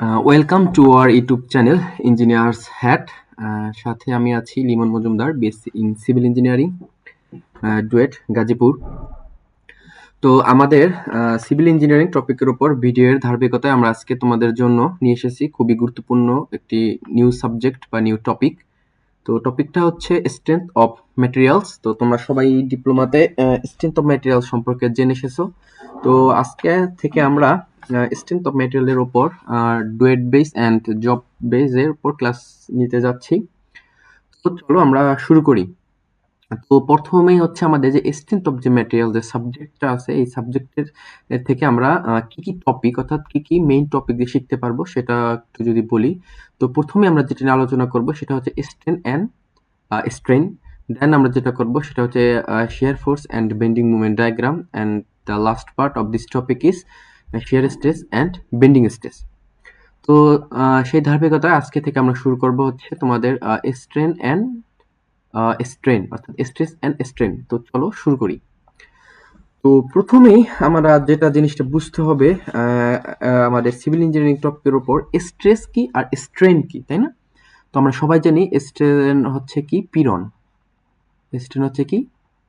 Welcome to our YouTube channel engineers hat সাথে আমি আছি Limon Majumder BSc in civil engineering DUET Gazipur. তো আমাদের সিভিল ইঞ্জিনিয়ারিং টপিকের উপর ভিডিওর ধারাবাহিকতায় আমরা আজকে তোমাদের জন্য নিয়ে এসেছি খুবই গুরুত্বপূর্ণ একটি নিউ সাবজেক্ট বা নিউ টপিক তো টপিকটা হচ্ছে স্ট্রেংথ অফ ম্যাটেরিয়ালস তো তোমরা সবাই ডিপ্লোমাতে স্ট্রেংথ অফ ম্যাটেরিয়াল সম্পর্কে জেনে এসেছ। তো আজকে থেকে আমরা স্ট্রেংথ অফ ম্যাটেরিয়ালের ওপর ডুয়েট বেস অ্যান্ড জব বেসের উপর ক্লাস নিতে যাচ্ছি। তো চলো আমরা শুরু করি। তো প্রথমেই হচ্ছে আমাদের যে স্ট্রেংথ অফ যে ম্যাটেরিয়াল যে সাবজেক্টটা আছে, এই সাবজেক্টের থেকে আমরা কি কি টপিক অর্থাৎ কি কি মেইন টপিক দিয়ে শিখতে পারব সেটা একটু যদি বলি। তো প্রথমে আমরা যেটা নিয়ে আলোচনা করব সেটা হচ্ছে স্ট্রেন অ্যান্ড স্ট্রেন দেন আমরা যেটা করব সেটা হচ্ছে shear force and bending movement diagram and the last part of this topic is shear stress and bending stress তো সেই ধারাবাহিকতায় আজকে থেকে আমরা শুরু করব হচ্ছে তোমাদের স্ট্রেন অ্যান্ড স্ট্রেন অর্থাৎ স্ট্রেস অ্যান্ড স্ট্রেন তো চলো শুরু করি। তো প্রথমেই আমরা যেটা জিনিসটা বুঝতে হবে আমাদের সিভিল ইঞ্জিনিয়ারিং টপিকের উপর স্ট্রেস কি আর স্ট্রেন কি, তাই না? তো আমরা সবাই জানি স্ট্রেন হচ্ছে কি? পিরন স্ট্রেন হচ্ছে কি?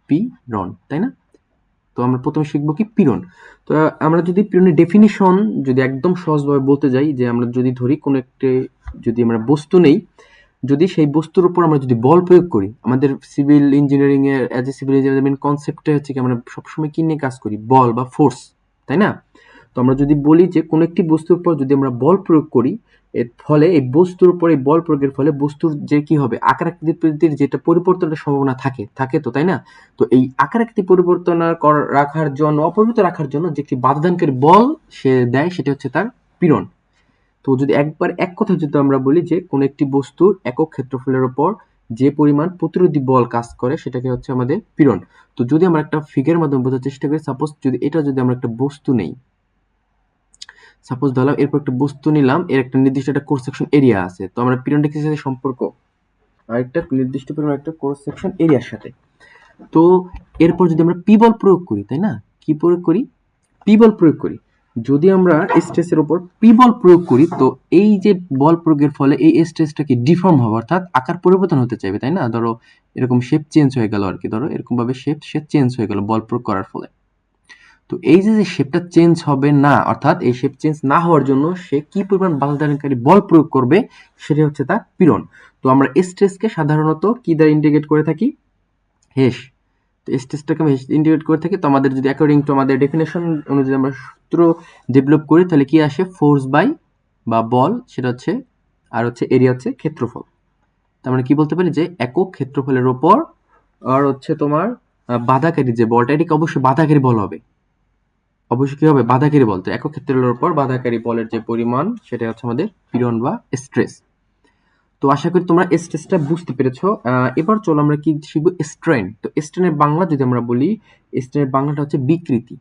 পিরন তাই না? তো আমরা প্রথমে শিখব কি? পীড়ন। তো আমরা যদি পীড়নের ডেফিনিশন যদি একদম সহজভাবে বলতে যাই, যে আমরা যদি ধরি কোনো একটি, যদি আমরা বস্তু নেই যদি সেই বস্তুর উপর আমরা যদি বল প্রয়োগ করি, আমাদের সিভিল ইঞ্জিনিয়ারিং এর অ্যাজ এ সিভিল ইঞ্জিনিয়ারিং কনসেপ্টটা হচ্ছে কি আমরা সবসময় কি নিয়ে কাজ করি? বল বা ফোর্স তাই না? তো আমরা যদি বলি যে কোনো একটি বস্তুর উপর যদি আমরা বল প্রয়োগ করি, এর ফলে এই বস্তুর উপর, এই বল প্রয়োগের ফলে বস্তুর যে কি হবে? আকার আকৃতির যেটা পরিবর্তনের সম্ভাবনা থাকে থাকে তো, তাই না? তো এই আকার আকৃতি পরিবর্তন রাখার জন্য অপরিবর্তিত রাখার জন্য যে একটি বাধাদানকারী বল সে দেয়, সেটা হচ্ছে তার পীড়ন। তো যদি একবার এক কথা যদি আমরা বলি যে কোনো একটি বস্তুর একক ক্ষেত্রফলের উপর যে পরিমাণ প্রতিরোধী বল কাজ করে, সেটাকে হচ্ছে আমাদের পীড়ন। তো যদি আমরা একটা ফিগারের মাধ্যমে বোঝার চেষ্টা করি সাপোজ যদি এটা যদি আমরা একটা বস্তু নেই সাপোজ ধরলাম এরপর একটা বস্তু নিলাম, এর একটা নির্দিষ্ট একটা কোর্স সেকশন এরিয়া আছে, তো আমরা পিরিয়ডিক সাথে সম্পর্ক? আরেকটা নির্দিষ্ট পরিমাণ একটা কোর্স সেকশন এরিয়ার সাথে। তো এরপর যদি আমরা পি বল প্রয়োগ করি, তাই না? কি প্রয়োগ করি? পি বল প্রয়োগ করি। যদি আমরা স্ট্রেসের উপর পি বল প্রয়োগ করি, তো এই যে বল প্রয়োগের ফলে এই স্ট্রেসটা কি ডিফর্ম হবে, অর্থাৎ আকার পরিবর্তন হতে চাইবে, তাই না? ধরো, এরকম শেপ চেঞ্জ হয়ে গেল আর কি ধরো এরকম ভাবে শেপ সে চেঞ্জ হয়ে গেল বল প্রয়োগ করার ফলে। তো এই যে শেপটা চেঞ্জ হবে না, অর্থাৎ এই শেপ চেঞ্জ না হওয়ার জন্য সে কি পরিমাণ বাধাদানকারী বল প্রয়োগ করবে, সেটা হচ্ছে তার পীড়ন। তো আমরা স্ট্রেসকে সাধারণত কি দ্বারা ইন্ডিকেট করে থাকি? হেস তো স্ট্রেসটাকে আমি ইন্ডিকেট করে থাকি। তো আমাদের যদি অ্যাকর্ডিং টু আমাদের ডেফিনেশন অনুযায়ী আমরা সূত্র ডেভেলপ করি, তাহলে কি আসে? ফোর্স বাই বা বল, সেটা হচ্ছে, আর হচ্ছে এরিয়া হচ্ছে ক্ষেত্রফল। তার মানে কি বলতে পারি? যে একক ক্ষেত্রফলের ওপর, আর হচ্ছে তোমার বাধাকারী যে বলটা, এটিকে অবশ্যই বাধাকারী বল হবে। অবশ্যই কি হবে? বাধাকারী বল। তো একক ক্ষেত্রের ওপর বাধাকারী বলের যে পরিমাণ, সেটা হচ্ছে আমাদের পীড়ন বা স্ট্রেস তো আশা করি তোমরা স্ট্রেসটা বুঝতে পেরেছ। এবার চলো আমরা কি শিখব? স্ট্রেন তো স্ট্রেনের বাংলা যদি আমরা বলি স্ট্রেনের বাংলাটা হচ্ছে বিকৃতি।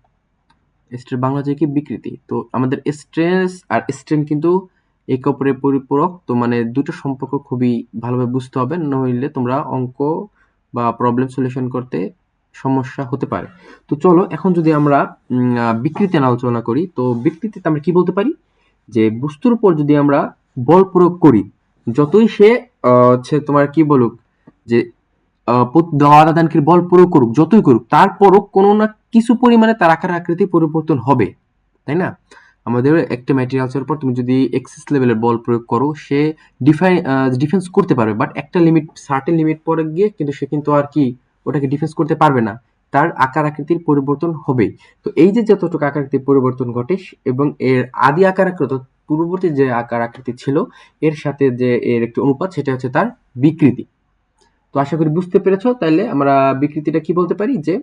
স্ট্রেন বাংলা হচ্ছে কি? বিকৃতি। তো আমাদের স্ট্রেস আর স্ট্রেন কিন্তু একে অপরের পরিপূরক। তো মানে দুটো সম্পর্ক খুবই ভালোভাবে বুঝতে হবে। নইলে তোমরা অঙ্ক বা প্রবলেম সলিউশন করতে সমস্যা হতে পারে। তো চলো, এখন যদি আমরা বিকৃতি আলোচনা করি, তো বিকৃতিতে আমরা কি বলতে পারি? যে বস্তুর উপর যদি আমরা বল প্রয়োগ করি যতই সে হচ্ছে তোমার কি বলুক, যে দাদানকে বল প্রয়োগ করুক, যতই করুক, তারপরও কোনো না কিছু পরিমাণে তার আকার আকৃতি পরিবর্তন হবে, তাই না? আমাদের একটা ম্যাটেরিয়ালসের উপর তুমি যদি এক্সেস লেভেলের বল প্রয়োগ করো, সে ডিফাই ডিফেন্স করতে পারবে বাট একটা লিমিট সার্টেন লিমিট পরে গিয়ে কিন্তু সে কিন্তু আর কি ওটাকে ডিফেন্স করতে পারবে না। তার আকার আকৃতির পরিবর্তন হবে তো এই যে যতটুকু আকার আকৃতির পরিবর্তন ঘটে, এবং এর আদি আকার আকৃতি পূর্ববর্তী যে আকার আকৃতি ছিল, এর সাথে যে এর একটি অনুপাত, সেটা হচ্ছে তার বিকৃতি। তো আশা করি বুঝতে পেরেছ তাহলে আমরা বিকৃতিটা কি বলতে পারি? যে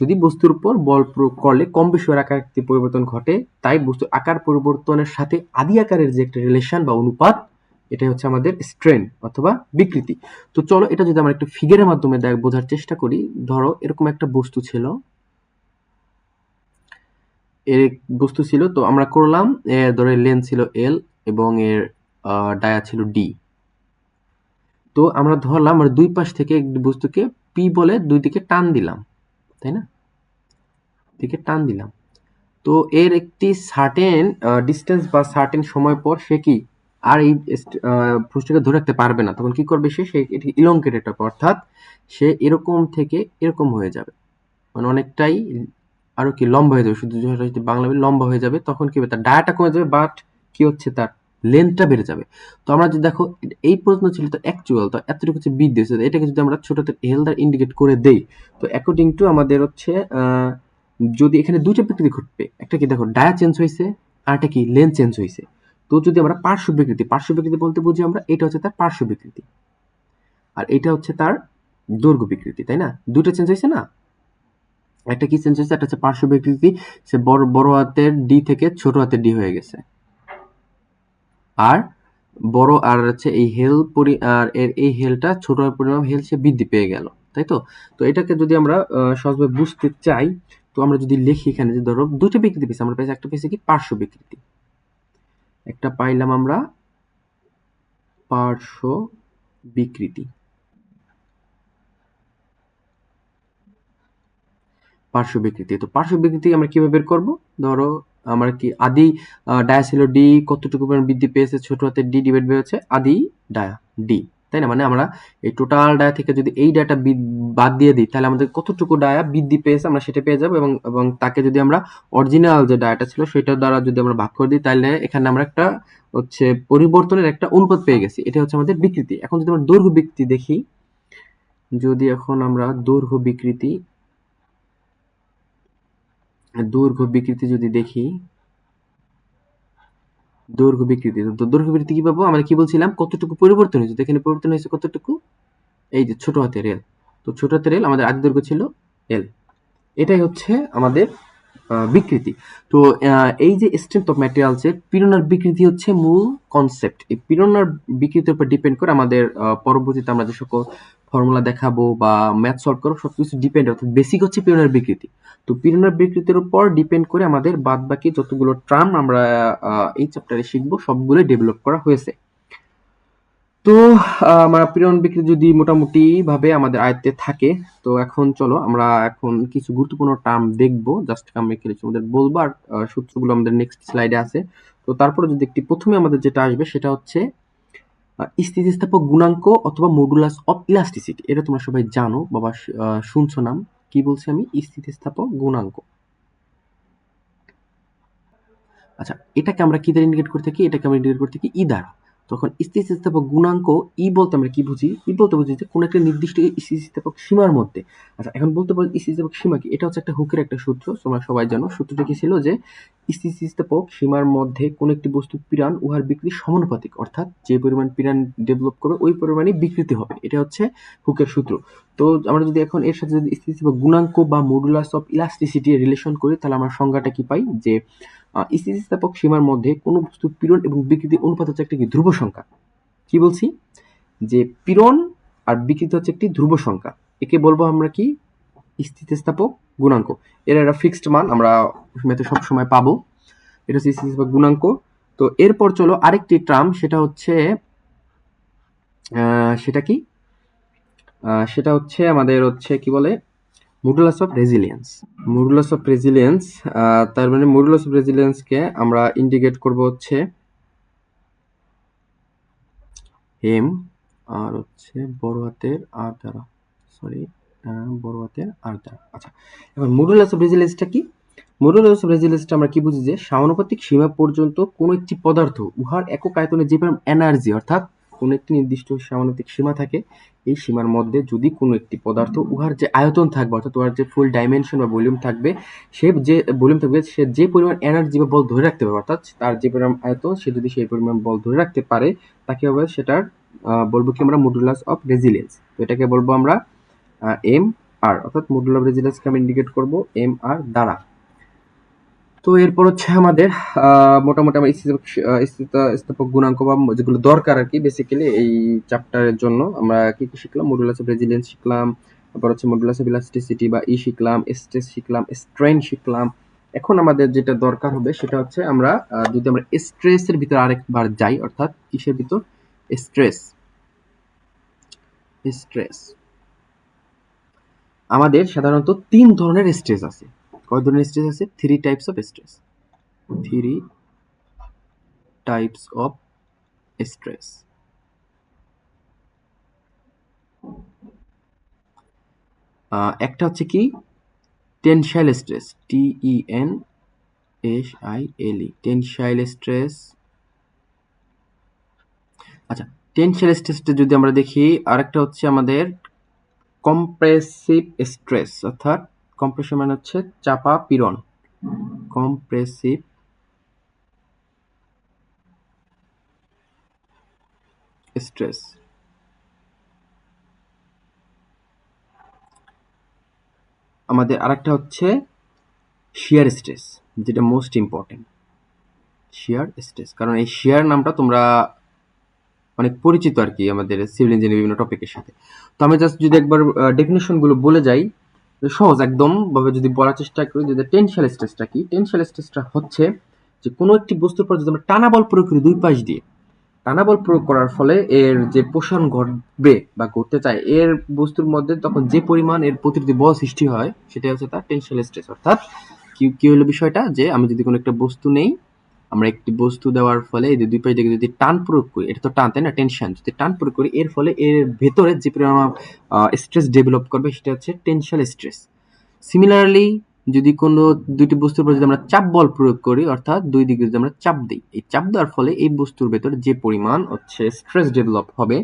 যদি বস্তুর উপর বল প্রয়োগ করলে কম বেশি আকৃতি পরিবর্তন ঘটে, তাই বস্তুর আকার পরিবর্তনের সাথে আদি আকারের যে একটা রিলেশন বা অনুপাত, এটাই হচ্ছে আমাদের স্ট্রেন অথবা বিকৃতি। তো চলো এটা যদি আমরা একটু ফিগারের মাধ্যমে দেখ, বোঝার চেষ্টা করি, ধরো এরকম একটা বস্তু ছিল এর বস্তু ছিল, তো আমরা করলাম, এর ধরে লেন ছিল এল এবং এর ডায়া ছিল ডি তো আমরা ধরলাম, আমরা দুই পাশ থেকে একটি বস্তুকে পি বলে দুই দিকে টান দিলাম, তাই না? দিকে টান দিলাম। তো এর একটি সার্টেন ডিস্টেন্স বা সার্টেন সময় পর সে কি? আর এই ফোর্সটাকে ধরে রাখতে পারবে না। তখন কি করবে সে? এটি ইলংকেটেড হবে অর্থাৎ সে এরকম থেকে এরকম হয়ে যাবে। মানে অনেকটাই আরও কি লম্বা হয়ে যাবে? শুধু যদি বাংলা লম্বা হয়ে যাবে, তখন কি হবে? তার ডায়াটা কমে যাবে বাট কি হচ্ছে? তার লেন্থটা বেড়ে যাবে। তো আমরা যদি দেখো, এই প্রশ্ন ছিল তো অ্যাকচুয়াল তো এতটুকু হচ্ছে বি দিয়েছে এটাকে যদি আমরা ছোটতে এল দ্বারা ইন্ডিকেট করে দেই, তো অ্যাকর্ডিং টু আমাদের হচ্ছে যদি এখানে দুইটা বিকৃতি ঘটবে, একটা কি দেখো, ডায়া চেঞ্জ হয়েছে, আর একটা কি লেন্থ চেঞ্জ হয়েছে। তো যদি আমরা পার্শ্ব বিকৃতি পার্শ্ব বিকৃতি বলতে বুঝি আমরা, এটা হচ্ছে তার পার্শ্ব বিকৃতি। আর এটা হচ্ছে তার দৈর্ঘ্য বিকৃতি, তাই না? দুটো চেঞ্জ হয়েছে না? একটা কি চেঞ্জ হয়েছে? একটা হচ্ছে পার্শ্ব বিকৃতি সে বড় বড় হাতের ডি থেকে ছোট হাতের ডি হয়ে গেছে। আর বড় আর হচ্ছে এই হেল পরি, আর এর এই হেলটা ছোট পরিমাণ হেল সে বৃদ্ধি পেয়ে গেল, তাই তো? তো এটাকে যদি আমরা সহজভাবে বুঝতে চাই, তো আমরা যদি লিখি এখানে যে ধরো দুটো বিকৃতি পেয়েছি, আমরা পেয়েছি একটা পেয়েছি কি? পার্শ্ব বিকৃতি। একটা পাইলাম আমরা পার্শ্ব বিকৃতি। পার্শ্ব বিকৃতি তো পার্শ্ব বিকৃতি আমরা কীভাবে বের করব? ধরো, আমরা কি আদি ডায়া ছিল ডি কতটুকু পরিমাণ বৃদ্ধি পেয়েছে? ছোট হাতে ডি ডিভাইড হচ্ছে আদি ডায়া, ডি। তাই না? মানে আমরা এই টোটাল ডায়া থেকে যদি এই ডায়াটা বাদ দিয়ে দিই, তাহলে আমাদের কতটুকু ডায়া বৃদ্ধি পেয়েছে আমরা সেটা পেয়ে যাব এবং এবং তাকে যদি আমরা অরিজিনাল যে ডায়াটা ছিল সেটার দ্বারা যদি আমরা ভাগ করে দিই, তাহলে এখানে আমরা একটা হচ্ছে পরিবর্তনের একটা অনুপাত পেয়ে গেছি। এটা হচ্ছে আমাদের বিকৃতি। এখন যদি আমরা দৈর্ঘ্য বিকৃতি দেখি, যদি এখন আমরা দৈর্ঘ্য বিকৃতি দৈর্ঘ্য বিকৃতি যদি দেখি, দৈর্ঘ্য বিকৃতি, তো দৈর্ঘ্য বিকৃতি কি পাবো? আমরা কি বলছিলাম? কতটুকু পরিবর্তন হয়েছে? এখানে পরিবর্তন হয়েছে কতটুকু? এই যে ছোট হাতের এল তো ছোট হাতের এল আমাদের আদি দৈর্ঘ্য ছিল এল এটাই হচ্ছে আমাদের বিকৃতি। তো এই যে স্ট্রেংথ অফ ম্যাটেরিয়ালসের পিরনার বিকৃতি হচ্ছে মূল কনসেপ্ট এই পিরনার বিকৃতির উপর ডিপেন্ড করে আমাদের পরবর্তীতে আমরা যে সকল ফর্মুলা দেখাবো বা ম্যাথ সলভ করব, সবকিছু ডিপেন্ড অর্থাৎ বেসিক হচ্ছে পিরনার বিকৃতি। তো পিরনার বিকৃতির উপর ডিপেন্ড করে আমাদের বাদ বাকি যতগুলো টার্ম আমরা এই চ্যাপ্টারে শিখব, সবগুলোই ডেভেলপ করা হয়েছে। তো আমরা পিরন বিকৃতি যদি মোটামুটি ভাবে আমাদের আয়ত্তে থাকে, তো এখন চলো আমরা এখন কিছু গুরুত্বপূর্ণ টার্ম দেখব। জাস্ট আমি কিছু আমাদের বলব আর সূত্রগুলো আমাদের নেক্সট স্লাইডে আছে। তো তারপরে যদি একটি প্রথমে আমাদের যেটা আসবে, সেটা হচ্ছে স্থিতিস্থাপক গুণাঙ্ক অথবা মডুলাস অফ ইলাস্টিসিটি এটা তোমরা সবাই জানো, বাবা শুনছো নাম। কি বলছি আমি? স্থিতিস্থাপক গুণাঙ্ক। আচ্ছা এটাকে আমরা কি দ্বারা ইন্ডিকেট করতে থাকি? এটাকে আমরা ইন্ডিকেট করতে থাকি ই দ্বারা তখন স্থিতিস্থাপক গুণাঙ্ক ই বলতে আমরা কি বুঝি? ই বলতে বুঝি যে কোনো একটা নির্দিষ্ট স্থিতিস্থাপক সীমার মধ্যে। আচ্ছা এখন বলতে পারি স্থিতিস্থাপক সীমা কি? এটা হচ্ছে একটা হুকের একটা সূত্র, তোমরা সবাই জানো। সূত্রটা কি ছিল যে স্থিতিস্থাপক সীমার মধ্যে কোনো একটি বস্তু পীড়ান উহার বিক্রি সমানুপাতিক, অর্থাৎ যে পরিমাণ পীড়ান ডেভেলপ করবে, ওই পরিমাণে বিকৃতি হবে। এটা হচ্ছে হুকের সূত্র। তো আমরা যদি এখন এর সাথে যদি স্থিতিস্থাপক গুণাঙ্ক বা মডুলাস অফ ইলাস্টিসিটি রিলেশন করি, তাহলে আমরা সংজ্ঞাটা কি পাই? যে স্থিতিস্থাপক সীমার মধ্যে কোনো বস্তুর পীড়ন এবং বিকৃতি অনুপাত হচ্ছে একটা ধ্রুব সংখ্যা। কি বলছি? যে পীড়ন আর বিকৃতি হচ্ছে একটি ধ্রুব সংখ্যা। একে বলব আমরা কি? স্থিতিস্থাপক গুণাঙ্ক। এর একটা ফিক্সড মান আমরা সব সময় পাবো। এটা হচ্ছে স্থিতিস্থাপক গুণাঙ্ক। তো এরপর চলো আরেকটি টার্ম সেটা হচ্ছে সেটা কি? সেটা হচ্ছে আমাদের হচ্ছে কি বলে? Modulus of resilience modulus of resilience তার মানে মডুলাস অফ রেজিলিয়েন্সকে আমরা ইন্ডিকেট করব হচ্ছে এম আর হচ্ছে বড় হাতের আর দ্বারা। সরি বড় হাতের আর দ্বারা। আচ্ছা এবার মডুলাস অফ রেজিলিয়েন্সটা কি? মডুলাস অফ রেজিলিয়েন্সটা আমরা কি বুঝি যে সমানুপাতিক সীমা পর্যন্ত কোনো একটি পদার্থ, উহার একক আয়তনে যে পরিমাণ এনার্জি অর্থাৎ কোনো একটি নির্দিষ্ট সমানুপাতিক সীমা থাকে, এই সীমার মধ্যে যদি কোনো একটি পদার্থ উহার যে আয়তন থাকবে, অর্থাৎ উহার যে ফুল ডাইমেনশন বা ভলিউম থাকবে, সে যে ভলিউম থাকবে, সে যে পরিমাণ এনার্জি বা বল ধরে রাখতে পারবে, অর্থাৎ তার যে পরিমাণ আয়তন, সে যদি সেই পরিমাণ বল ধরে রাখতে পারে, তাকে হবে সেটার বলব কি আমরা মডুলাস অফ রেজিলিয়েন্স তো এটাকে বলব আমরা এম আর অর্থাৎ মডুলাস অফ রেজিলিয়েন্সকে আমি ইন্ডিকেট করব এম আর দ্বারা। তো এরপর হচ্ছে আমাদের মোটামুটি আমরা স্থিতিস্থাপক গুণাঙ্ক বা যেগুলো দরকার আর কি বেসিক্যালি এই চ্যাপ্টারের জন্য আমরা কি কি শিখলাম? মডুলাস অফ রেজিলিয়েন্স শিখলাম, তারপর হচ্ছে মডুলাস অফ ইলাস্টিসিটি বা ই শিখলাম স্ট্রেস শিখলাম স্ট্রেন শিখলাম। এখন আমাদের যেটা দরকার হবে সেটা হচ্ছে আমরা যদি আমরা স্ট্রেসের ভিতরে আরেকবার যাই, অর্থাৎ কিসের ভিতর? স্ট্রেস স্ট্রেস আমাদের সাধারণত তিন ধরনের স্ট্রেস আছে। কয় ধরনের স্ট্রেস আছে three types of stress three types of stress একটা হচ্ছে কি? Tensile stress T E N S I L E tensile stress আচ্ছা টেনশাইল স্ট্রেসটা যদি আমরা দেখি, আরেকটা হচ্ছে আমাদের কম্প্রেসিভ স্ট্রেস অর্থাৎ কম্প্রেশন মানে হচ্ছে চাপা পীড়ন। কম্প্রেসিভ স্ট্রেস আমাদের আরেকটা হচ্ছে শিয়ার স্ট্রেস যেটা মোস্ট ইম্পর্টেন্ট শিয়ার স্ট্রেস কারণ এই শিয়ার নামটা তোমরা অনেক পরিচিত আর কি আমাদের সিভিল ইঞ্জিনিয়ারিং বিভিন্ন টপিকের সাথে। তো আমি জাস্ট যদি একবার ডেফিনেশনগুলো বলে যাই সহজ একদম ভাবে যদি বলার চেষ্টা করি, যে টেনশিয়াল স্ট্রেসটা কি? টেনশিয়াল স্ট্রেসটা হচ্ছে যে কোনো একটি বস্তুর পর যদি আমরা টানা বল প্রয়োগ করি দুই পাশ দিয়ে, টানা বল প্রয়োগ করার ফলে এর যে পোষণ ঘটবে বা ঘটতে চায়, এর বস্তুর মধ্যে তখন যে পরিমাণ এর প্রতিটি বল সৃষ্টি হয় সেটা হচ্ছে তার টেনশিয়াল স্ট্রেস অর্থাৎ কি কি হলো বিষয়টা? যে আমি যদি কোনো একটা বস্তু নেই আমরা একটি বস্তু দেওয়ার ফলে এই যে দুই পাশ দিকে যদি টান প্রয়োগ করি, এটা তো টান, তাই না? টেনশন যদি টান প্রয়োগ করি, এর ফলে এর ভেতরে যে পরিমাণ স্ট্রেস ডেভেলপ করবে, সেটা হচ্ছে টেনশিয়াল স্ট্রেস সিমিলারলি যদি কোনো দুইটি বস্তুর উপর যদি আমরা চাপ বল প্রয়োগ করি, অর্থাৎ দুই দিকে যদি আমরা চাপ দিই, এই চাপ দেওয়ার ফলে এই বস্তুর ভেতরে যে পরিমাণ হচ্ছে স্ট্রেস ডেভেলপ হবে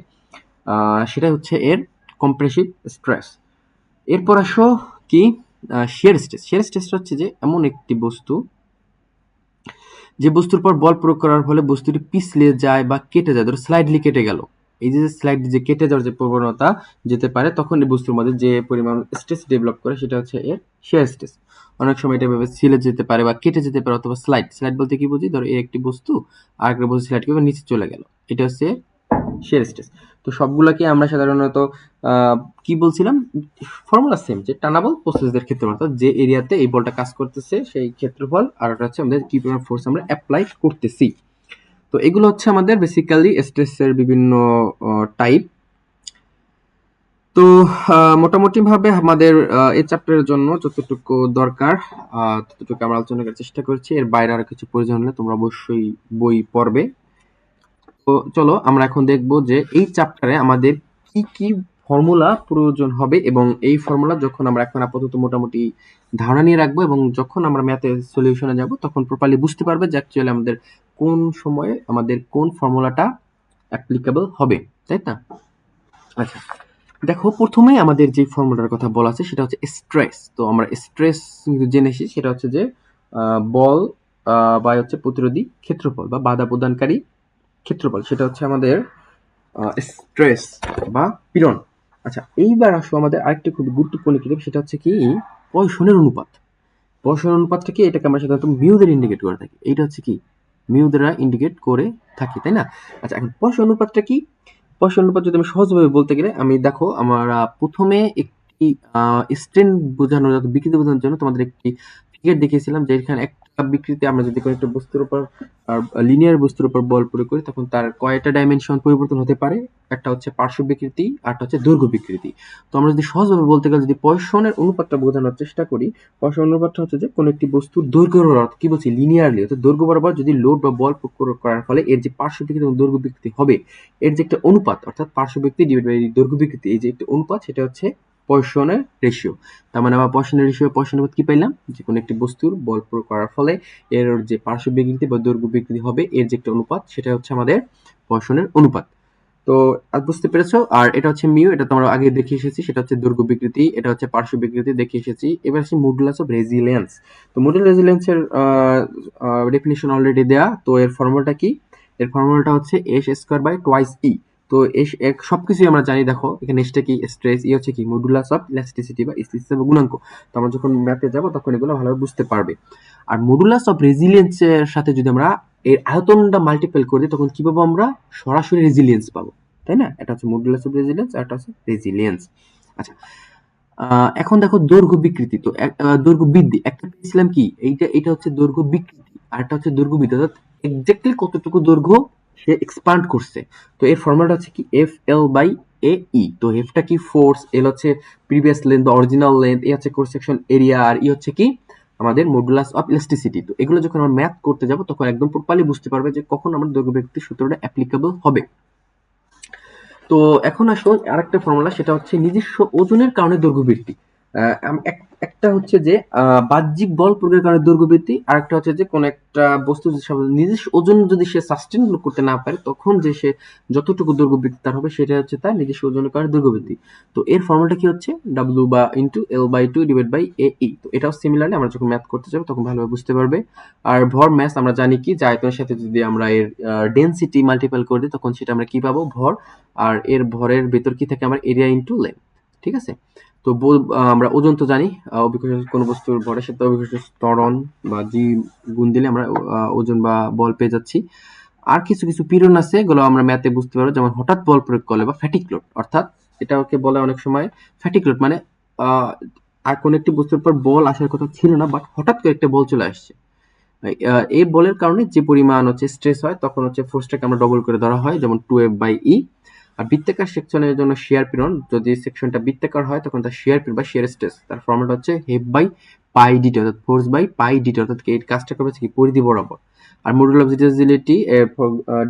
সেটা হচ্ছে এর কম্প্রেসিভ স্ট্রেস এরপর আসো কি? শেয়ার স্ট্রেস শেয়ার স্ট্রেসটা হচ্ছে যে এমন একটি বস্তু যে বস্তুর পর বল প্রয়োগ করার ফলে বস্তুটি পিছলে যায় বা কেটে যায়, ধরো স্লাইডলি কেটে গেল। এই যে স্লাইড যে কেটে যাওয়ার যে প্রবণতা যেতে পারে, তখন এই বস্তুর মধ্যে যে পরিমাণ স্ট্রেস ডেভেলপ করে, সেটা হচ্ছে এর শেয়ার স্ট্রেস অনেক সময় এটা ভাবে সিলে যেতে পারে বা কেটে যেতে পারে অথবা স্লাইড স্লাইড বলতে কি বুঝি? ধরো এই একটি বস্তু আর একটা বস্তু স্লাইড করে নিচে চলে গেল। এটা হচ্ছে শেয়ার স্ট্রেস। তো সবগুলোকে আমরা সাধারণত কি বলছিলাম? ফর্মুলা সেম যে টানাবল প্রসেসদের ক্ষেত্রে অর্থাৎ যে এরিয়াতে এই বলটা কাজ করতেছে, সেই ক্ষেত্রফল আর ওটা হচ্ছে আমাদের কি পরিমাণ ফোর্স আমরা অ্যাপ্লাই করতেছি। তো এগুলো হচ্ছে আমাদের বেসিক্যালি স্ট্রেসের বিভিন্ন টাইপ তো মোটামুটি ভাবে আমাদের এই চ্যাপ্টারের জন্য যতটুকু দরকার ততটুকু আমরা আলোচনা করার চেষ্টা করছি। এর বাইরে আরও কিছু প্রয়োজন হলে তোমরা অবশ্যই বই পড়বে। তো চলো আমরা এখন দেখব যে এই চ্যাপ্টারে আমাদের কি কি ফর্মুলা প্রয়োজন হবে এবং এই ফর্মুলা যখন আমরা এখন আপাতত মোটামুটি ধারণা নিয়ে রাখব এবং যখন আমরা ম্যাথে সলিউশনে যাব, তখন প্রপারলি বুঝতে পারবে যে অ্যাকচুয়ালি আমাদের কোন সময়ে আমাদের কোন ফর্মুলাটা অ্যাপ্লিকেবল হবে, তাই না? আচ্ছা দেখো প্রথমে আমাদের যে ফর্মুলার কথা বলা আছে সেটা হচ্ছে স্ট্রেস তো আমরা স্ট্রেস জেনেছি সেটা হচ্ছে যে বল বা হচ্ছে প্রতিরোধী ক্ষেত্রফল বা বাধা প্রদানকারী ক্ষেত্রফল, সেটা হচ্ছে আমাদের স্ট্রেস বা পীড়ন। আচ্ছা এইবার আসো আমাদের আরেকটি খুব গুরুত্বপূর্ণ কি সেটা হচ্ছে কি? পয়সনের অনুপাত। পয়সনের অনুপাতটা কি? এটাকে আমরা সাধারণত মিউ দ্বারা ইন্ডিকেট করে থাকি। এইটা হচ্ছে কি? মিউ দ্বারা ইন্ডিকেট করে থাকি, তাই না? আচ্ছা এখন পয়সা অনুপাতটা কি? পয়সা অনুপাত যদি আমি সহজভাবে বলতে গেলে, আমি দেখো, আমরা প্রথমে একটি স্ট্রেন বোঝানোর, বিকৃতি বোঝানোর জন্য তোমাদের একটি ফিগার দেখিয়েছিলাম যে এখানে একটা বিকৃতি আমরা যদি কোনো একটা বস্তুর উপর লিনিয়ার বস্তুর উপর বল প্রয়োগ করি, তখন তার কয়টা ডাইমেনশন পরিবর্তন হতে পারে? একটা হচ্ছে পার্শ্ব বিকৃতি আরটা হচ্ছে দৈর্ঘ্য বিকৃতি। তো আমরা যদি সহজভাবে বলতে গেলে যদি পয়সনের অনুপাতটা বোঝানোর চেষ্টা করি পয়সন অনুপাতটা হচ্ছে যে কোনো একটি বস্তুর দৈর্ঘ্য অর্থ কি বলছি লিনিয়ারলি অর্থাৎ দৈর্ঘ্য বরাবর যদি লোড বা বল প্রয়োগ করার ফলে এর যে পার্শ্ব বিকৃতি এবং দৈর্ঘ্য বিকৃতি হবে, এর যে একটা অনুপাত, অর্থাৎ পার্শ্ব বিকৃতি ডিভাইড বাই দৈর্ঘ্য বিকৃতি, এই যে একটা অনুপাত, সেটা হচ্ছে পয়সনের রেশিও তার মানে আমরা পয়সনের রেশিও পয়সনের কি পাইলাম? যে কোনো একটি বস্তুর বল প্রয়োগ করার ফলে এর যে পার্শ্ব বিকৃতি বা দৈর্ঘ্য বিকৃতি হবে, এর যে একটা অনুপাত, সেটা হচ্ছে আমাদের পয়সনের অনুপাত। তো বুঝতে পেরেছ? আর এটা হচ্ছে মিউ এটা তোমরা আগে দেখে এসেছি, সেটা হচ্ছে দৈর্ঘ্য বিকৃতি, এটা হচ্ছে পার্শ্ব বিকৃতি, দেখে এসেছি। এবার আসছে মডুলাস অফ রেজিলিয়েন্স তো মডুল রেজিলিয়েন্সের ডেফিনিশন অলরেডি দেয়া, তো এর ফর্মুলাটা কি? এর ফর্মুলাটা হচ্ছে S square by twice E তো এক, সবকিছুই আমরা জানি, দেখো, এখানে এসটা কি? স্ট্রেস ই হচ্ছে কি? মডুলাস অফ ইলাস্টিসিটি বা স্থিতিস্থাপক গুণাঙ্ক। তো আমরা যখন ম্যাথে যাব, তখন এগুলো ভালোভাবে বুঝতে পারবে। আর মডুলাস অফ রেজিলিয়েন্সের সাথে যদি আমরা এর আয়তনটা মাল্টিপল করে দিই, তখন কি পাবো আমরা? সরাসরি রেজিলিয়েন্স পাবো। তাই না? এটা হচ্ছে মডুলাস অফ রেজিলিয়েন্স আর এটা হচ্ছে রেজিলিয়েন্স আচ্ছা এখন দেখো দৈর্ঘ্য বিকৃতি। তো দৈর্ঘ্য বৃদ্ধি। একটা পেয়েছিলাম কি? এইটা, এটা হচ্ছে দৈর্ঘ্য বিকৃতি। আর একটা হচ্ছে দৈর্ঘ্য বৃদ্ধি। অর্থাৎ এক্স্যাক্টলি কতটুকু দৈর্ঘ্য? সে এক্সপান্ড করছে। তো এর ফর্মুলাটা হচ্ছে কি? F L by A E তো এফটা কি ফোর্স এল হচ্ছে প্রিভিয়াস লেন্থ বা অরিজিনাল লেন্থ এ হচ্ছে কোর সেকশন এরিয়া আর ই হচ্ছে কি? আমাদের মডুলাস অফ ইলাস্টিসিটি তো এগুলো যখন আমরা ম্যাথ করতে যাব, তখন একদম প্রপারলি বুঝতে পারবে যে কখন আমার দৈর্ঘ্য ব্যক্তি সূত্রটা অ্যাপ্লিকেবল হবে। তো এখন আসো আরেকটা ফর্মুলা সেটা হচ্ছে নিজস্ব ওজনের কারণে দৈর্ঘ্য একটা হচ্ছে যে বাহ্যিক বল প্রয়োগের কারণে বৃদ্ধি আর একটা হচ্ছে যে, কোন একটা বস্তু নিজস্ব ওজন যদি সে সাস্টেন করতে না পারে, তখন যে সে যতটুকু বৃদ্ধি তার হবে, সেটা হচ্ছে তার নিজস্ব ওজনের কারণে বৃদ্ধি। তো এর ফর্মুলাটা কি হচ্ছে? ডাব্লিউ বা into L by two divide by A E তো এটাও সিমিলারলি আমরা যখন ম্যাথ করতে যাব, তখন ভালোভাবে বুঝতে পারবে। আর ভর ম্যাথ আমরা জানি কি? যে আয়তনের সাথে যদি আমরা এর ডেন্সিটি মাল্টিপ্লাই করে দিই, তখন সেটা আমরা কি পাবো? ভর। আর এর ভরের ভেতর কি থাকে? আমার এরিয়া ইন্টু লেন্থ ঠিক আছে? তো আমরা ওজন তো জানি অভিকর্ষ কোনো বস্তুর ভরের সাথে অভিকর্ষ ত্বরণ বা জি গুণ দিলে আমরা ওজন বা বল পেয়ে যাচ্ছি। আর কিছু কিছু পীড়ন আছে, এগুলো আমরা ম্যাথে বুঝতে পারব, যেমন হঠাৎ বল প্রয়োগ করলে বা ফ্যাটিক লোড অর্থাৎ এটাকে বলে অনেক সময় ফ্যাটিক লোড মানে আর কোনো একটি বস্তুর উপর বল আসার কথা ছিল না বাট হঠাৎ করে একটা বল চলে আসছে। এই বলের কারণে যে পরিমাণ হচ্ছে স্ট্রেস হয়, তখন হচ্ছে ফোর্সটাকে আমরা ডবল করে ধরা হয়, যেমন টু এফ বাই ই আর বৃত্তাকার সেকশনের জন্য শেয়ার পীড়ন যদি সেকশনটা বৃত্তাকার হয়, তখন তার শেয়ার পীড়ন বা শেয়ার স্ট্রেস তার ফর্মেট হচ্ছে হেপ বাই পাই ডিটি অর্থাৎ ফোর্স বাই পাই ডিটি অর্থাৎ এই কাজটা করবে কি পরিধি বরাবর। আর মডুল অফ জিটাজিলিটি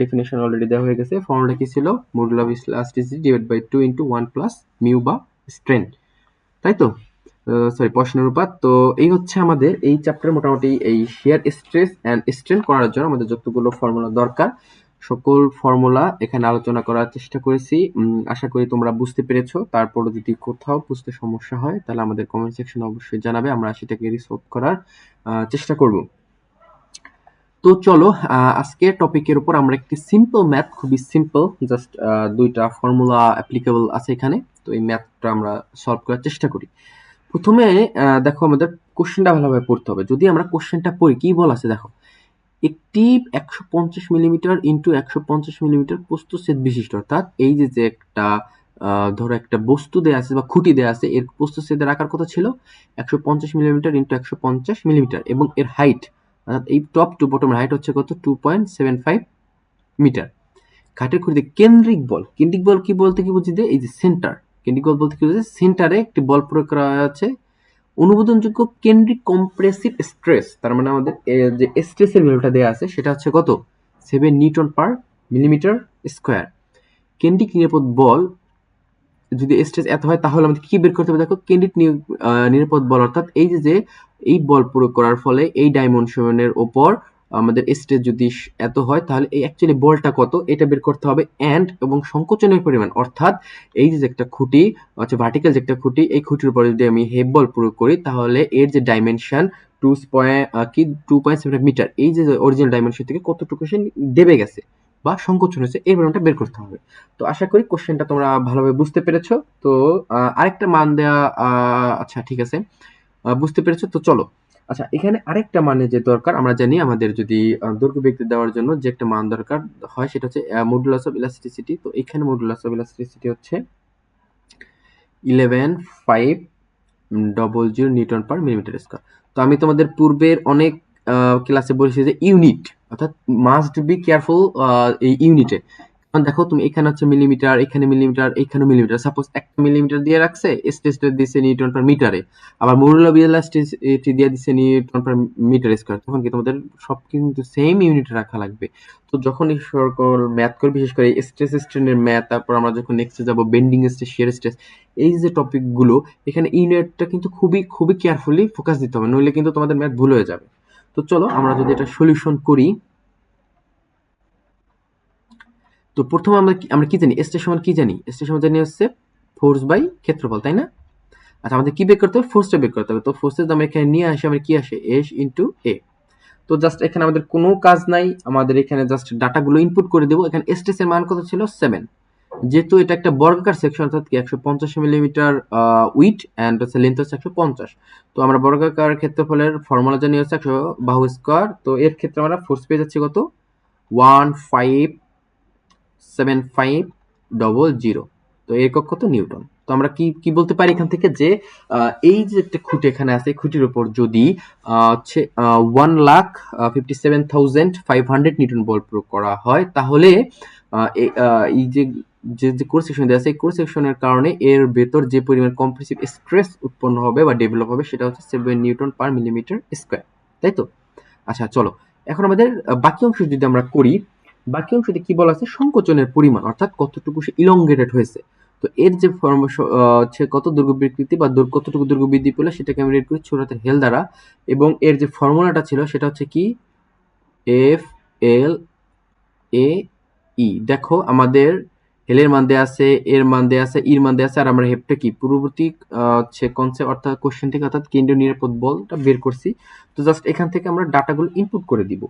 ডেফিনেশন অলরেডি দেওয়া হয়ে গেছে। ফর্মুলা কি ছিল? Modulus of elasticity divide by two into one plus mu বা স্ট্রেন্থ তাই তো? সরি প্রশ্ন অনুপাত। তো এই হচ্ছে আমাদের এই চ্যাপ্টার মোটামুটি এই শেয়ার স্ট্রেস অ্যান্ড স্ট্রেন করার জন্য আমাদের যতগুলো ফর্মুলা দরকার। সকল ফর্মুলা এখানে আলোচনা করার চেষ্টা করেছি। আশা করি তোমরা বুঝতে পেরেছ। তারপরও যদি কোথাও বুঝতে সমস্যা হয় তাহলে আমাদের কমেন্ট সেকশনে অবশ্যই জানাবে। আমরা সেটাকে রিসলভ করার চেষ্টা করব। তো চলো আহ, আজকের টপিকের উপর আমরা একটি সিম্পল ম্যাথ খুবই সিম্পল জাস্ট দুইটা ফর্মুলা অ্যাপ্লিকেবল আছে এখানে। তো এই ম্যাথটা আমরা সলভ করার চেষ্টা করি। প্রথমে দেখো আমাদের কোশ্চেনটা ভালোভাবে পড়তে হবে। যদি আমরা কোশ্চেনটা পড়ি কি বলা আছে দেখো? একটি একশো পঞ্চাশ মিলিমিটার ইন্টু একশো পঞ্চাশ মিলিমিটার প্রস্তুচ্ছেদ বিশিষ্ট, অর্থাৎ এই যে যে একটা ধরো একটা বস্তু দেয়া আছে বা খুঁটি দেয়া আছে, এর প্রস্তুচ্ছেদের আকার কত ছিল? একশো পঞ্চাশ মিলিমিটার ইন্টু একশো পঞ্চাশ মিলিমিটার এবং এর হাইট অর্থাৎ এই টপ টু বটম হাইট হচ্ছে কত? Two point seven five metre. ঘাটের খুঁটিতে কেন্দ্রিক বল। কেন্দ্রিক বল কি বলতে কি বুঝি? এই যে সেন্টার কেন্দ্রিক বল বলতে কি বুঝি? সেন্টারে একটি বল প্রয়োগ করা আছে অনুমোদনযোগ্য কেন্দ্রিক কম্প্রেসিভ স্ট্রেস, তার মানে আমাদের যে স্ট্রেসের ভ্যালুটা দেওয়া আছে, সেটা হচ্ছে কত? Seven newton per millimetre square. কেন্দ্রিক নিরাপদ বল, যদি স্ট্রেস এত হয়, তাহলে আমাদের কি বের করতে হবে? দেখো, কেন্দ্রিক নিরাপদ বল, অর্থাৎ এই যে যে, এই বল প্রয়োগ করার ফলে এই ডাইমেনশনের ওপর আমাদের স্টেজ যদি এত হয় তাহলে এই অ্যাকচুয়ালি বলটা কত? এটা বের করতে হবে অ্যান্ড এবং সংকোচনের পরিমাণ। অর্থাৎ এই যে একটা খুঁটি হচ্ছে ভার্টিক্যাল যে একটা খুঁটি এই খুঁটির উপরে যদি আমি হেভ বল প্রয়োগ করি তাহলে এর যে ডাইমেনশন টু পয়েন্ট কি? টু পয়েন্ট সেভেন মিটার এই যে অরিজিনাল ডাইমেনশন থেকে কতটুকু সে দেবে গেছে বা সংকোচন হয়েছে এই পরিমাণটা বের করতে হবে। তো আশা করি কোশ্চেনটা তোমরা ভালোভাবে বুঝতে পেরেছ। তো আরেকটা মান আহ, আচ্ছা ঠিক আছে। বুঝতে পেরেছ? তো চলো। আচ্ছা এখানে আরেকটা মানে যে দরকার, আমরা জানি আমাদের যদি ব্যক্তি দেওয়ার জন্য যে একটা মান দরকার হয়, সেটা হচ্ছে মডুলাস অফ ইলাস্টিসিটি তো এখানে মডুলাস অফ ইলাস্টিসিটি হচ্ছে eleven five double zero newton per millimetre square তো আমি তোমাদের পূর্বের অনেক ক্লাসে বলেছি যে ইউনিট অর্থাৎ মাস্ট বি কেয়ারফুল এই ইউনিটে কারণ দেখো তুমি এখানে হচ্ছে মিলিমিটার এখানে মিলিমিটার এখানে মিলিমিটার সাপোজ একটা মিলিমিটার দিয়ে রাখছে স্টেজটা দিচ্ছে নিউটন পার মিটারে আবার মরুলা বিএলএসটি দিয়ে দিচ্ছে নিউটন পার মিটার স্কোয়ার তখন কি তোমাদের সব কিন্তু সেম ইউনিটে রাখা লাগবে। তো যখন এই সকল ম্যাথ করে, বিশেষ করে স্ট্রেস স্ট্রেনের ম্যাথ তারপর আমরা যখন নেক্সটে যাব বেন্ডিং স্ট্রেস শেয়ার স্ট্রেস এই যে টপিকগুলো এখানে ইউনিটটা কিন্তু খুবই খুবই কেয়ারফুলি ফোকাস দিতে হবে। নইলে কিন্তু তোমাদের ম্যাথ ভুল হয়ে যাবে। তো চলো আমরা যদি এটা সলিউশন করি তো প্রথম আমরা আমরা কি জানি? এস সমান কি জানি? এস সমান জানি হচ্ছে ফোর্স বাই ক্ষেত্রফল, তাই না? আচ্ছা আমাদের কি বের করতে হবে? ফোর্সটা বের করতে হবে। তো ফোর্সের দাম এখানে নিয়ে আসি, আমরা কি আসে? এস ইন্টু এ তো জাস্ট এখানে আমাদের কোনো কাজ নাই। আমাদের এখানে জাস্ট ডাটাগুলো ইনপুট করে দেবো। এখানে এসটেস এর মান কত ছিল? সেভেন যেহেতু এটা একটা বর্গাকার সেকশন অর্থাৎ কি একশো পঞ্চাশ মিলিমিটার উইট অ্যান্ড হচ্ছে লেন্থ হচ্ছে একশো পঞ্চাশ। তো আমরা বর্গাকার ক্ষেত্রফলের ফর্মুলা জানি হচ্ছে একশো বাহু স্কোয়ার তো এর ক্ষেত্রে আমরা ফোর্স পেয়ে যাচ্ছি কত? One five seven five double zero তো একক কত নিউটন। তো আমরা কি কি বলতে পারি এখান থেকে যে এই যে একটা খুঁটি এখানে আছে, এই খুঁটির উপর যদি হচ্ছে one lakh fifty seven thousand five hundred newton বল প্রয়োগ করা হয়, তাহলে এই যে যে যে কোর সেকশন দেওয়া আছে, এই কোর সেকশনের কারণে এর ভেতর যে পরিমাণ কম্প্রেসিভ স্ট্রেস উৎপন্ন হবে বা ডেভেলপ হবে, সেটা হচ্ছে seven newton per millimetre square তাই তো? আচ্ছা চলো। এখন আমাদের বাকি অংশ যদি আমরা করি বাকি অংশতে কি বলা আছে? সংকোচনের পরিমাণ, অর্থাৎ কতটুকু সে ইলংগেটেড হয়েছে। তো এর যে ফর্ম হচ্ছে কত দুর্গ বিকৃতি বা কতটুকু দুর্গ বৃদ্ধি পেল সেটাকে আমি রেড করি ছোট হেল দ্বারা। এবং এর যে ফর্মুলাটা ছিল সেটা হচ্ছে কি? এফ এল এ ই দেখো, আমাদের হেলের মান দেয়া আছে, এর মান দেয়া আছে ইর মান দেয়া আছে, আর আমরা হেপটা কি? পূর্ববর্তী হচ্ছে কনসেপ্ট অর্থাৎ কোশ্চেন থেকে, অর্থাৎ কেন্দ্রীয় নিরাপদ বলটা বের করছি। তো জাস্ট এখান থেকে আমরা ডাটাগুলো ইনপুট করে দিব।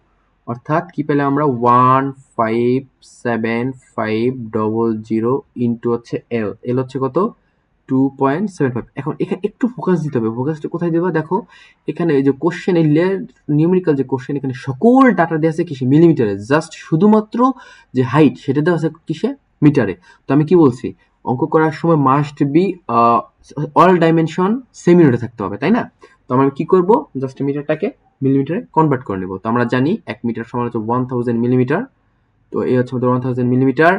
অর্থাৎ কি পেলে আমরা one five seven five double zero into হচ্ছে এল এল হচ্ছে কত? টু পয়েন্ট সেভেন ফাইভ এখন এখানে একটু ফোকাস দিতে হবে। ফোকাসটা কোথায় দেবা? দেখো, এখানে যে কোশ্চেন এই লেয়ার নিউমেরিক্যাল যে কোশ্চেন এখানে সকল ডাটা দেওয়া আছে কিসে? মিলিমিটারে জাস্ট শুধুমাত্র যে হাইট সেটা দেওয়া আছে কিসে? মিটারে তো আমি কি বলছি? অঙ্ক করার সময় মাস্ট বি অল ডাইমেনশন সেমিটারে থাকতে হবে, তাই না? তো আমরা কি করব? জাস্ট মিটারটাকে মিলিমিটারে কনভার্ট করে নেব। তো আমরা জানি এক মিটার সমান হচ্ছে ওয়ান থাউজেন্ড মিলিমিটার তো এই হচ্ছে আমাদের one thousand millimetre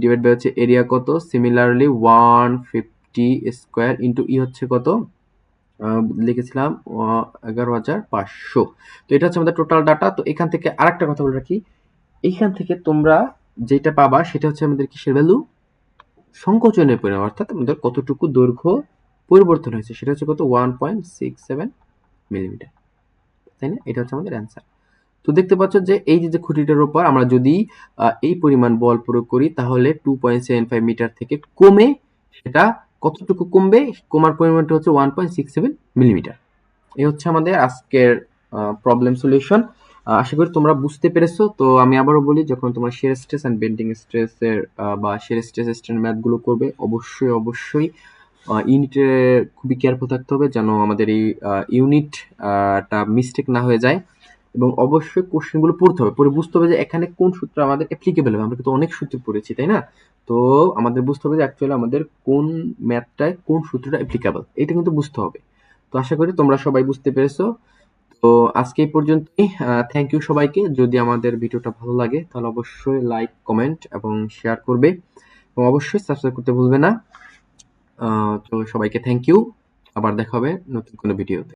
divide by হচ্ছে এরিয়া কত? Similarly one fifty square into E হচ্ছে কত? লিখেছিলাম এগারো হাজার পাঁচশো। তো এটা হচ্ছে আমাদের টোটাল ডাটা তো এখান থেকে আরেকটা কথা বলে রাখি। এখান থেকে তোমরা যেটা পাবা, সেটা হচ্ছে আমাদের কিসের ভ্যালু সংকোচনের পরিমাণ। অর্থাৎ আমাদের কতটুকু দৈর্ঘ্য পরিবর্তন হয়েছে, সেটা হচ্ছে কত? One point six seven millimetre তাই না? এটা হচ্ছে আমাদের অ্যান্সার তো দেখতে পাচ্ছ যে এই যে খুঁটিটার উপর আমরা যদি এই পরিমাণ বল প্রয়োগ করি, তাহলে two point seven five metre থেকে কমে সেটা কতটুকু কমবে? কমার পরিমাণটা হচ্ছে one point six seven millimetre এই হচ্ছে আমাদের আজকের প্রবলেম সলিউশন আশা করি তোমরা বুঝতে পেরেছ। তো আমি আবারও বলি, যখন তোমরা শেয়ার স্ট্রেস অ্যান্ড বেন্ডিং স্ট্রেসের বা শেয়ার স্ট্রেস স্ট্রেন ম্যাথগুলো করবে, অবশ্যই অবশ্যই ইউনিটে খুবই কেয়ারফুল থাকতে হবে যেন আমাদের এই ইউনিটটা মিস্টেক না হয়ে যায় এবং অবশ্যই কোশ্চেনগুলো পড়তে হবে। পড়ে বুঝতে হবে যে এখানে কোন সূত্র আমাদের অ্যাপ্লিকেবল হবে। আমরা কিন্তু অনেক সূত্র পড়েছি, তাই না? তো আমাদের বুঝতে হবে যে অ্যাকচুয়ালি আমাদের কোন ম্যাথটায় কোন সূত্রটা অ্যাপ্লিকেবল এটা কিন্তু বুঝতে হবে। তো আশা করি তোমরা সবাই বুঝতে পেরেছ। তো আজকে এই পর্যন্তই। থ্যাংক ইউ সবাইকে। যদি আমাদের ভিডিওটা ভালো লাগে তাহলে অবশ্যই লাইক কমেন্ট এবং শেয়ার করবে। এবং অবশ্যই সাবস্ক্রাইব করতে ভুলবে না। তো সবাইকে থ্যাংক ইউ আবার দেখা হবে নতুন কোনো ভিডিওতে